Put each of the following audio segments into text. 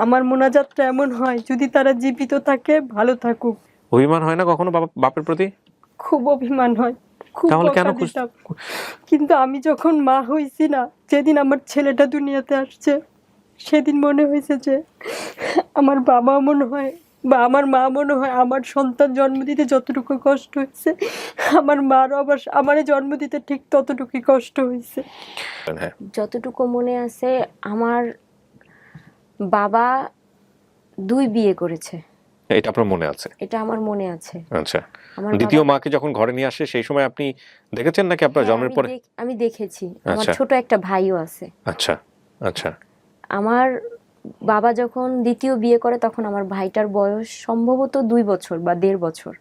আমার মোনাজাতটা এমন হয় যদি তারা জীবিত থাকে ভালো থাকুক। অভিমান হয় না কখনো বাপের প্রতি? খুব অভিমান হয় খুব কেন। কিন্তু আমি যখন মা হয়েছি না যেদিন আমার ছেলেটা দুনিয়াতে আসছে সেদিন মনে হয়েছে যে আমার বাবা মনে হয় বা আমার মা মনে হয় আমার সন্তান জন্ম দিতে যতটুকু কষ্ট হয়েছে আমার মারও আবার আমার জন্ম দিতে ঠিক ততটুকুই কষ্ট হয়েছে হ্যাঁ। যতটুকু মনে আছে আমার বাবা দুই বিয়ে করেছে। এটা আপনার মনে আছে? এটা আমার মনে আছে। আচ্ছা। আমার দ্বিতীয় মাকে যখন ঘরে নিয়ে আসে সেই সময় আপনি দেখেছেন নাকি আপনার হ্যাঁ, জন্মের পরে? আমি দেখেছি। আমার আচ্ছা। ছোট একটা ভাইও আছে। আচ্ছা আচ্ছা। আমার বাবা যখন দ্বিতীয় বিয়ে করে তখন আমার ভাইটার বয়স সম্ভবত দুই বছর বা দেড় বছর।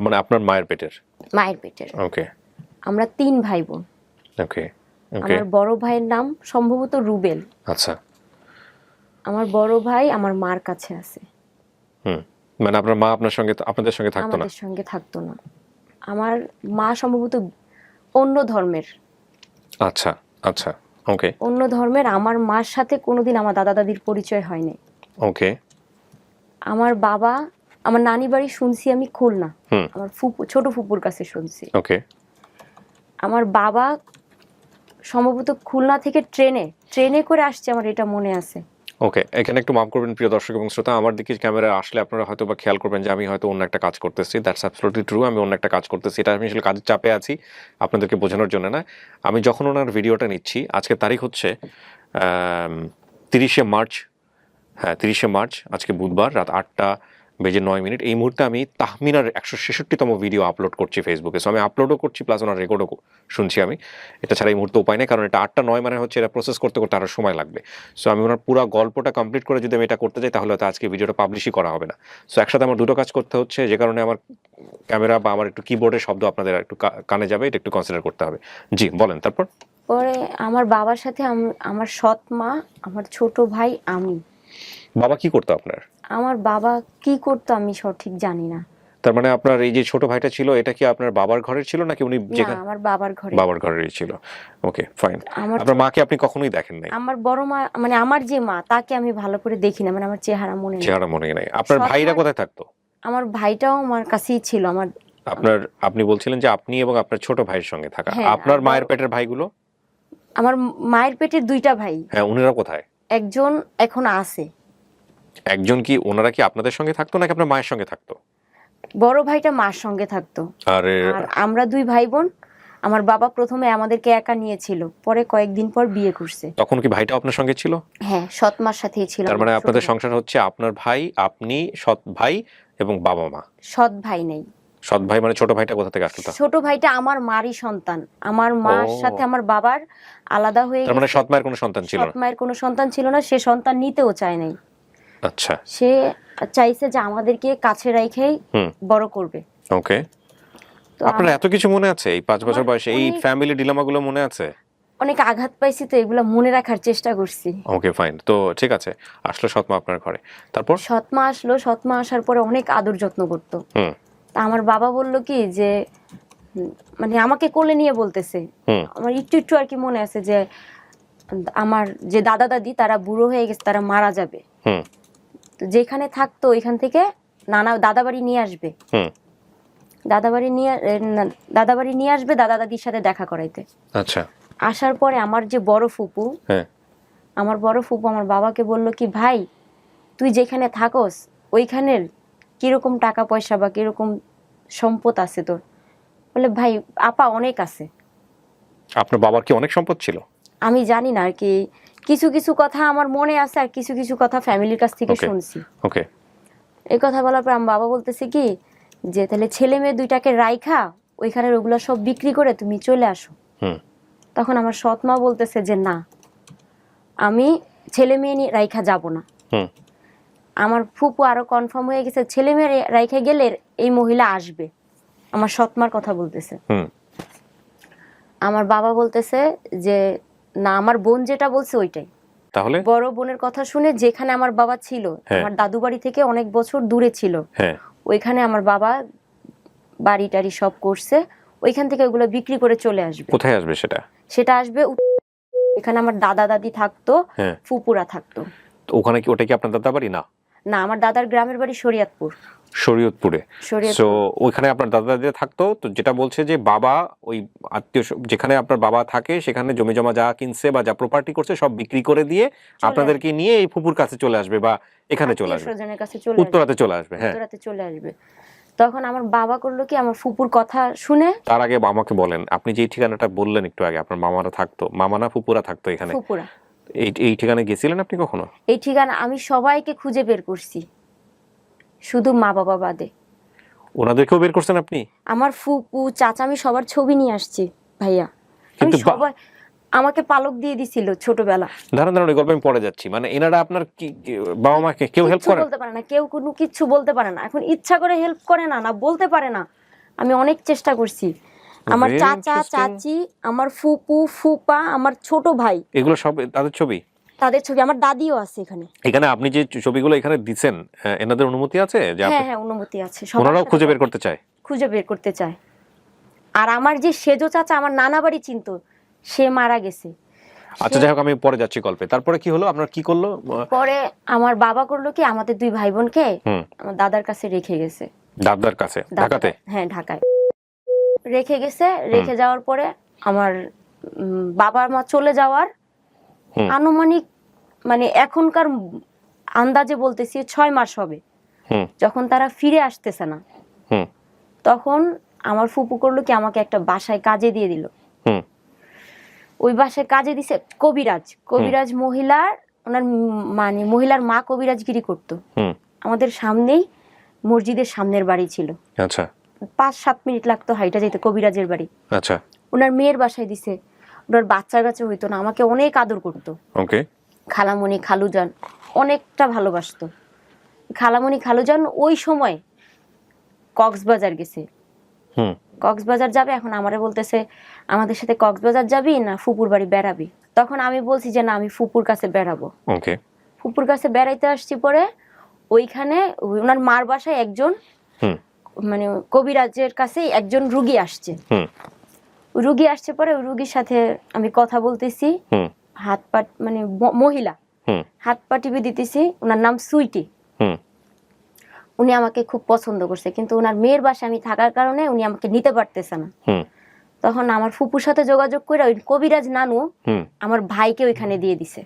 মানে আপনার মায়ের পেটের? মায়ের পেটের। ওকে। আমরা তিন ভাই বোন। ওকে ওকে। আমার বড় ভাইয়ের নাম সম্ভবত রুবেল। আচ্ছা। আমার বড় ভাই আমার মার কাছে আছে। হুম মানে আপনার মা আপনার সঙ্গে আপনাদের সঙ্গে থাকতো না? আমাদের সঙ্গে থাকতো না। আমার মা সম্ভবত অন্য ধর্মের। আচ্ছা আচ্ছা ওকে অন্য ধর্মের আমার মার সাথে কোনোদিন আমার দাদা দাদির পরিচয় হয়নি। ওকে আমার বাবা আমার নানি বাড়ি শুনছি আমি খুলনা। হুম। আমার ফুপু ছোট ফুপুর কাছে শুনছি। ওকে আমার বাবা সম্ভবত খুলনা থেকে ট্রেনে ট্রেনে করে আসছে আমার এটা মনে আছে। ওকে এখানে একটু মাফ করবেন প্রিয় দর্শক এবং শ্রোতা, আমার দিকে ক্যামেরা আসলে আপনারা হয়তো বা খেয়াল করবেন যে আমি হয়তো অন্য একটা কাজ করতেছি। দ্যাটস অ্যাবসলিউটলি ট্রু আমি অন্য একটা কাজ করতেছি। এটা আমি আসলে কাজের চাপে আছি, আপনাদেরকে বোঝানোর জন্য না। আমি যখন ওনার ভিডিওটা নিচ্ছি, আজকে তারিখ হচ্ছে তিরিশে মার্চ হ্যাঁ তিরিশে মার্চ, আজকে বুধবার, রাত আটটা বেজে নয় মিনিট। এই মুহূর্তে আমি তাহমিনার একশো ছেষট্টিতম ভিডিও আপলোড করছি ফেসবুকে সো আমি আপলোডও করছি প্লাস ওনার রেকর্ডও শুনছি আমি। এটা ছাড়া এই মুহূর্তে উপায় নেই কারণ এটা আটটা নয় মানে হচ্ছে এটা প্রসেস করতে করতে আরও সময় লাগবে। সো আমি ওনার পুরো গল্পটা কমপ্লিট করে যদি আমি এটা করতে চাই তাহলে হয়তো আজকে ভিডিওটা পাবলিশই করা হবে না। সো একসাথে আমার দুটো কাজ করতে হচ্ছে যে কারণে আমার ক্যামেরা বা আমার একটু কিবোর্ডের শব্দ আপনাদের একটু কানে যাবে এটা একটু কনসিডার করতে হবে। জি বলেন তারপর? পরে আমার বাবার সাথে আমার সৎ মা আমার ছোট ভাই আমি। বাবা কি করতো আপনার? আমার বাবা কি করতো আমি সঠিক জানি না। তার মানে আপনার এই যে ছোট ভাইটা ছিল এটা কি আপনার বাবার ঘরের ছিল নাকি উনি যেখানে আমার বাবার ঘরে। বাবার ঘরেরই ছিল। ওকে ফাইন আপনার মাকে আপনি কখনোই দেখেন নাই? আমার বড় মা মানে আমার যে মা তাকে আমি ভালো করে দেখি না মানে আমার চেহারা মনে নেই। চেহারা মনে নাই। আপনার ভাইরা কোথায় থাকতো? আমার ভাইটাও আমার কাছেই ছিল আমার আপনার আপনি বলছিলেন যে আপনি এবং আপনার ছোট ভাইয়ের সঙ্গে থাকা। হ্যাঁ, আপনার মায়ের পেটের ভাইগুলো? আমার মায়ের পেটের দুইটা ভাই। হ্যাঁ উনারা কোথায়? একজন এখন আছে। একজন কি ওনারা কি আপনাদের সঙ্গে থাকতো নাকি আপনার মায়ের সঙ্গে থাকতো? বড় ভাইটা মার সঙ্গে থাকতো। আর। আমরা দুই ভাই বোন আমার বাবা প্রথমে আমাদেরকে একা নিয়েছিল পরে কয়েকদিন পর বিয়ে করছে। তখন কি ভাইটা আপনার সঙ্গে ছিল? হ্যাঁ সৎ মার সাথেই ছিল তার মানে আপনাদের সংসার হচ্ছে আপনার ভাই আপনি সৎ ভাই এবং বাবা মা। সৎ ভাই নেই। সৎ ভাই মানে ছোট ভাইটা কোথা থেকে আসলো? ছোট ভাইটা আমার মারই সন্তান। আমার মার সাথে আমার বাবার আলাদা হয়ে তার মানে সৎ মায়ের কোনো সন্তান ছিল না? সৎ মায়ের কোনো সন্তান ছিল না সে সন্তান নিতেও চায় নাই। আচ্ছা। সে চাইছে যে আমাদেরকে কাছে রেখেই বড় করবে। ওকে। আপনার এত কিছু মনে আছে? এই পাঁচ বছর বয়সে এই ফ্যামিলি ডিলামাগুলো মনে আছে? অনেক আঘাত পাইছি তো এগুলো মনে রাখার চেষ্টা করছি। ওকে ফাইন তো ঠিক আছে আসলো সৎ মা আপনার ঘরে। তারপর? সৎমা আসলো সৎমা আসার পরে অনেক আদর যত্ন করতো। তা আমার বাবা বলল কি যে মানে আমাকে কোলে নিয়ে বলতেছে। আমার একটু একটু আর কি মনে আছে যে আমার যে দাদা দাদি তারা বুড়ো হয়ে গেছে তারা মারা যাবে। তো যেখানে থাকতো ওইখান থেকে নানা দাদা বাড়ি নিয়ে আসবে। হুম। দাদা বাড়ি নিয়ে এ, দাদা বাড়ি নিয়ে আসবে দাদা দাদির সাথে দেখা করাইতে। আচ্ছা। আসার পরে আমার যে বড় ফুপু হ্যাঁ। আমার বড় ফুপু আমার বাবাকে বলল কি ভাই তুই যেখানে থাকস ওইখানের কীরকম টাকা পয়সা বা কীরকম সম্পদ আছে তোর? বলে ভাই আপা অনেক আছে। আপনার বাবার কি অনেক সম্পদ ছিল? আমি জানি না আর কি কিছু কিছু কথা আমার মনে আছে আর কিছু কিছু কথা ফ্যামিলির কাছ থেকে শুনছি। ওকে এই কথা বলার পর আমার বাবা বলতেছে কি যে তাহলে ছেলে মেয়ে দুইটাকে রাইখা ওইখানের ওগুলো সব বিক্রি করে তুমি চলে আসো। হুম। তখন আমার সৎ মা বলতেছে যে না আমি ছেলে মেয়ে নিয়ে রাইখা যাব না। হুম। আমার ফুপু আরও কনফার্ম হয়ে গেছে ছেলে মেয়ে রাইখা গেলে এই মহিলা আসবে। আমার সৎমার কথা বলতেছে। হুম। আমার বাবা বলতেছে যে না আমার বোন যেটা বলছে ওইটাই। তাহলে? বড় বোনের কথা শুনে যেখানে আমার বাবা ছিল হ্যাঁ। আমার দাদু বাড়ি থেকে অনেক বছর দূরে ছিল হ্যাঁ। ওইখানে আমার বাবা বাড়ি টাড়ি সব করছে ওইখান থেকে ওগুলো বিক্রি করে চলে আসবে। কোথায় আসবে সেটা? সেটা আসবে এখানে আমার দাদা দাদি থাকতো হ্যাঁ। ফুপুরা থাকতো। ওখানে কি ওটা কি আপনার দাদা বাড়ি? না। না আমার দাদার গ্রামের বাড়ি শরিয়াতপুর। শরীয়তপুরে। সো ওইখানে আপনার দাদা দাদিরা থাকতো তো যেটা বলছে যে বাবা ওই আত্মীয় যেখানে আপনার বাবা থাকে সেখানে জমি জমা যা কিনছে বা যা প্রপার্টি করছে সব বিক্রি করে দিয়ে আপনাদেরকে নিয়ে এই ফুপুর কাছে চলে আসবে বা এখানে চলে আসবে। উত্তরাতে চলে আসবে হ্যাঁ। উত্তরাতে চলে আসবে। তখন আমার বাবা করল কি আমার ফুপুর কথা শুনে তার আগে আমাকে বলেন। আপনি যে ঠিকানাটা বললেন একটু আগে আপনার মামারা থাকতো মামা না ফুপুরা থাকতো এখানে। ফুপুরা। এই এই ঠিকানায় গেছিলেন আপনি কখনো? এই ঠিকানা আমি সবাইকে খুঁজে বের করছি। শুধু মা বাবা বাদে। ওনাদেরকেও বের করছেন আপনি? আমার ফুপু চাচা আমি সবার ছবি নিয়ে আসছি ভাইয়া। আমি কিন্তু বা- সবাই আমাকে পালক দিয়ে দিছিল ছোটবেলা। দাঁড়ান দাঁড়ান ওই গল্প আমি পরে যাচ্ছি। মানে এনারা আপনার কি কি- বাবা মাকে কেউ হেল্প কিচ্ছু করেন বলতে পারে না কেউ কোনো কিচ্ছু বলতে পারে না। এখন ইচ্ছা করে হেল্প করে না না বলতে পারে না। আমি অনেক চেষ্টা করছি। আমার Very চাচা interesting. চাচি আমার ফুপু ফুপা আমার ছোট ভাই। এগুলো সব তাদের ছবি? তাদের ছবি আমার দাদিও আছে এখানে। এখানে আপনি যে ছবিগুলো এখানে দিচ্ছেন এনাদের অনুমতি আছে যে হ্যাঁ হ্যাঁ অনুমতি আছে। ওনারাও খুঁজে বের করতে চায়? খুঁজে বের করতে চায়। আর আমার যে সেজো চাচা আমার নানা বাড়ি চিনতো সে মারা গেছে। আচ্ছা যাই হোক আমি পরে যাচ্ছি গল্পে। তারপরে কি হলো? আপনার কি করল? পরে আমার বাবা করল কি আমাদের দুই ভাই বোনকে আমার দাদার কাছে রেখে গেছে। দাদার কাছে? ঢাকাতে? হ্যাঁ ঢাকায়। রেখে গেছে রেখে যাওয়ার পরে আমার বাবার মা চলে যাওয়ার। আনুমানিক মানে এখনকার আন্দাজে বলতেছি ছয় মাস হবে। যখন তারা ফিরে আসতেছে না। তখন আমার ফুপু করল কি আমাকে একটা বাসায় কাজে দিয়ে দিল। ওই বাসায় কাজে দিছে কবিরাজ। কবিরাজ মহিলার ওনার মানে মহিলার মা কবিরাজগিরি করতো। আমাদের সামনেই মসজিদের সামনের বাড়ি ছিল। আচ্ছা। পাঁচ সাত মিনিট লাগতো হাইটা যেতে কবিরাজের বাড়ি। আচ্ছা। ওনার মেয়ের বাসায় দিছে। ওনার বাচ্চার কাছে হইতো না আমাকে অনেক আদর করতো। ওকে খালামণি খালুজান অনেকটা ভালোবাসতো। খালামণি খালুজান ওই সময় কক্সবাজার গেছে। হুম। কক্সবাজার যাবে এখন আমারে বলতেছে আমাদের সাথে কক্সবাজার যাবি না ফুপুর বাড়ি বেড়াবি? তখন আমি বলছি যে না আমি ফুপুর কাছে বেড়াবো। ওকে ফুপুর কাছে বেড়াইতে আসছি পরে ওইখানে ওনার মার বাসায় একজন হুম। মানে কবিরাজের কাছে একজন রুগী আসছে। রুগী আসছে পরে রুগীর সাথে আমি কথা বলতেছি। হাত পা মানে মহিলা। হাত পা টিপে দিতেছি ওনার নাম সুইটি। হুম। উনি আমাকে খুব পছন্দ করছে কিন্তু ওনার মেয়ের বাসায় আমি থাকার কারণে উনি আমাকে নিতে পারতেছে না। তখন আমার ফুপুর সাথে যোগাযোগ করে ওই কবিরাজ নানু আমার ভাইকে ওইখানে দিয়ে দিছে।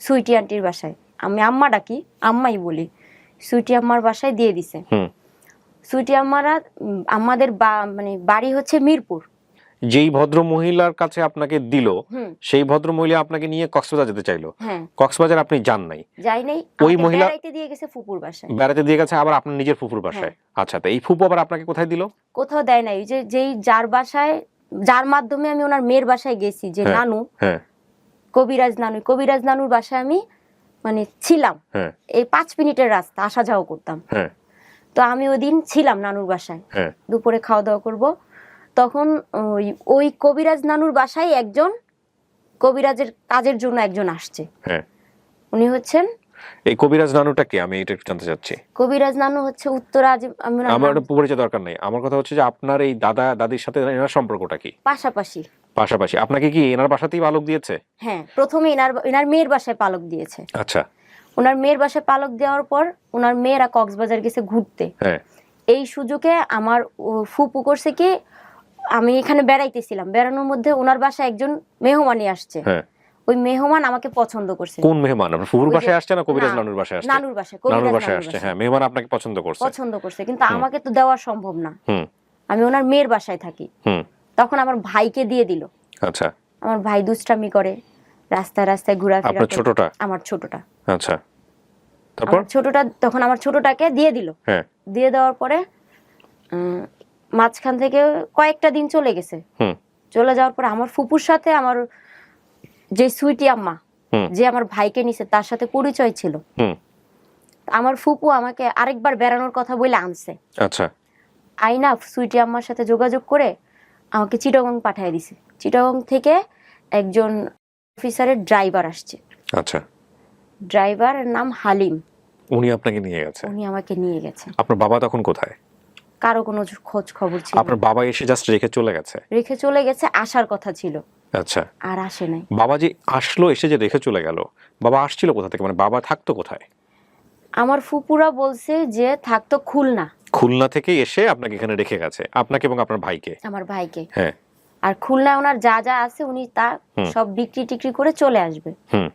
সুইটি আন্টির বাসায়। আমি আম্মা ডাকি আম্মাই বলি সুইটি আম্মার বাসায় দিয়ে দিছে। সুইটি আম্মারা আমাদের বা- মানে বাড়ি হচ্ছে মিরপুর। যেই ভদ্র মহিলার কাছে আপনাকে দিল সেই ভদ্র মহিলা আপনাকে নিয়ে কক্সবাজার যেতে চাইলো। হ্যাঁ। কক্সবাজার আপনি যান নাই। যাই নাই ওই মহিলা- বেড়াইতে দিয়ে গেছে ফুপুর বাসায়। বেড়াতে দিয়ে গেছে আবার আপনার নিজের ফুপুর বাসায়। আচ্ছা তো এই ফুপু আবার আপনাকে কোথায় দিল? কোথাও দেয় নাই। যে যেই যার বাসায় যার মাধ্যমে আমি ওনার মেয়ের বাসায় গেছি যে হ্যাঁ। নানু। হ্যাঁ। কবিরাজ নানু। কবিরাজ নানুর বাসায় আমি মানে ছিলাম। হ্যাঁ। এই পাঁচ মিনিটের রাস্তা আসা যাওয়া করতাম। হ্যাঁ। তো আমি ওই দিন ছিলাম নানুর বাসায়। হ্যাঁ। দুপুরে খাওয়া দাওয়া করব। তখন ওই ওই কবিরাজ নানুর বাসায় একজন কবিরাজের কাজের জন্য একজন আসছে। হ্যাঁ। উনি হচ্ছেন? এই কবিরাজ নানুটা কি? আমি এটা একটু জানতে চাচ্ছি। কবিরাজ নানু হচ্ছে উত্তরা যে- আমার পরিচয় দরকার নেই। আমার কথা হচ্ছে যে আপনার এই দাদা দাদির সাথে এনার সম্পর্কটা কি? পাশাপাশি। পাশাপাশি। আপনাকে কি এনার বাসাতেই পালক দিয়েছে? হ্যাঁ প্রথমে এনার এনার মেয়ের বাসায় পালক দিয়েছে। আচ্ছা। ওনার মেয়ের বাসায় পালক দেওয়ার পর ওনার মেয়েরা কক্সবাজার গেছে ঘুরতে। হ্যাঁ। এই সুযোগে আমার ফুপু করছে কি আমি এখানে বেড়াইতেছিলাম। বেড়ানোর মধ্যে ওনার বাসায় একজন মেহমানি আসছে। হ্যাঁ। ওই মেহমান আমাকে পছন্দ করছে। কোন মেহমান? আপনার ফুফুর বাসায় আসছে না কবিরাজ নানুর বাসায় আসছে? নানুর বাসায় নানুর বাসায় আসছে। হ্যাঁ মেহমান আপনাকে পছন্দ করছে। পছন্দ করছে কিন্তু আমাকে তো দেওয়া সম্ভব না। হুম। আমি ওনার মেয়ের বাসায় থাকি। হুম। তখন আমার ভাইকে দিয়ে দিল। আচ্ছা। আমার ভাই দুষ্টামি করে রাস্তায় রাস্তায় ঘোরাফেরা আপনার ছোটটা? আমার ছোটটা। আচ্ছা। তারপর? ছোটটা তখন আমার ছোটটাকে দিয়ে দিল। হ্যাঁ। দিয়ে দেওয়ার পরে মাঝখান থেকে কয়েকটা দিন চলে গেছে। চলে যাওয়ার পর আমার ফুপুর সাথে আমার যে সুইটি আম্মা যে আমার ভাইকে নিছে তার সাথে পরিচয় ছিল। আমার ফুপু আমাকে আরেকবার বেড়ানোর কথা বলে আনছে। আচ্ছা। আইনা সুইটি আম্মার সাথে যোগাযোগ করে আমাকে চিটাগং পাঠিয়ে দিছে। চিটাগং থেকে একজন অফিসারের ড্রাইভার আসছে। আচ্ছা। ড্রাইভারের নাম হালিম। উনি আপনাকে নিয়ে গেছে? উনি আমাকে নিয়ে গেছে। আপনার বাবা তখন কোথায়? কারও কোনো খোঁজ খবর ছিল আপনার বাবা এসে জাস্ট রেখে চলে গেছে? রেখে চলে গেছে আসার কথা ছিল। আচ্ছা। আর আসে নাই। বাবা যে আসলো এসে যে রেখে চলে গেল বাবা আসছিল কোথা থেকে? মানে বাবা থাকতো কোথায়? আমার ফুপুরা বলছে যে থাকতো খুলনা। খুলনা থেকে এসে আপনাকে এখানে রেখে গেছে আপনাকে এবং আপনার ভাইকে। আমার ভাইকে। হ্যাঁ। আর খুলনায় ওনার যা যা আছে উনি তা সব বিক্রি টিক্রি করে চলে আসবে। হুম।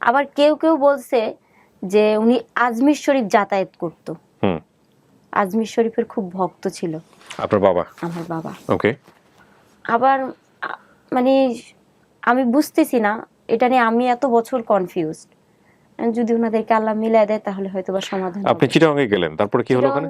আবার কেউ কেউ বলছে যে উনি আজমির শরীফ যাতায়াত করত। আজমির শরীফের খুব ভক্ত ছিল। আপনার বাবা? আমার বাবা। ওকে। আবার মানে আমি বুঝতেছি না এটা নিয়ে আমি এত বছর কনফিউজড যদি ওনাদেরকে আল্লাহ মিলাই দেয় তাহলে হয়তো বা সমাধান আপনি চিটাঙ্গে গেলেন তারপরে কি হলো ওখানে?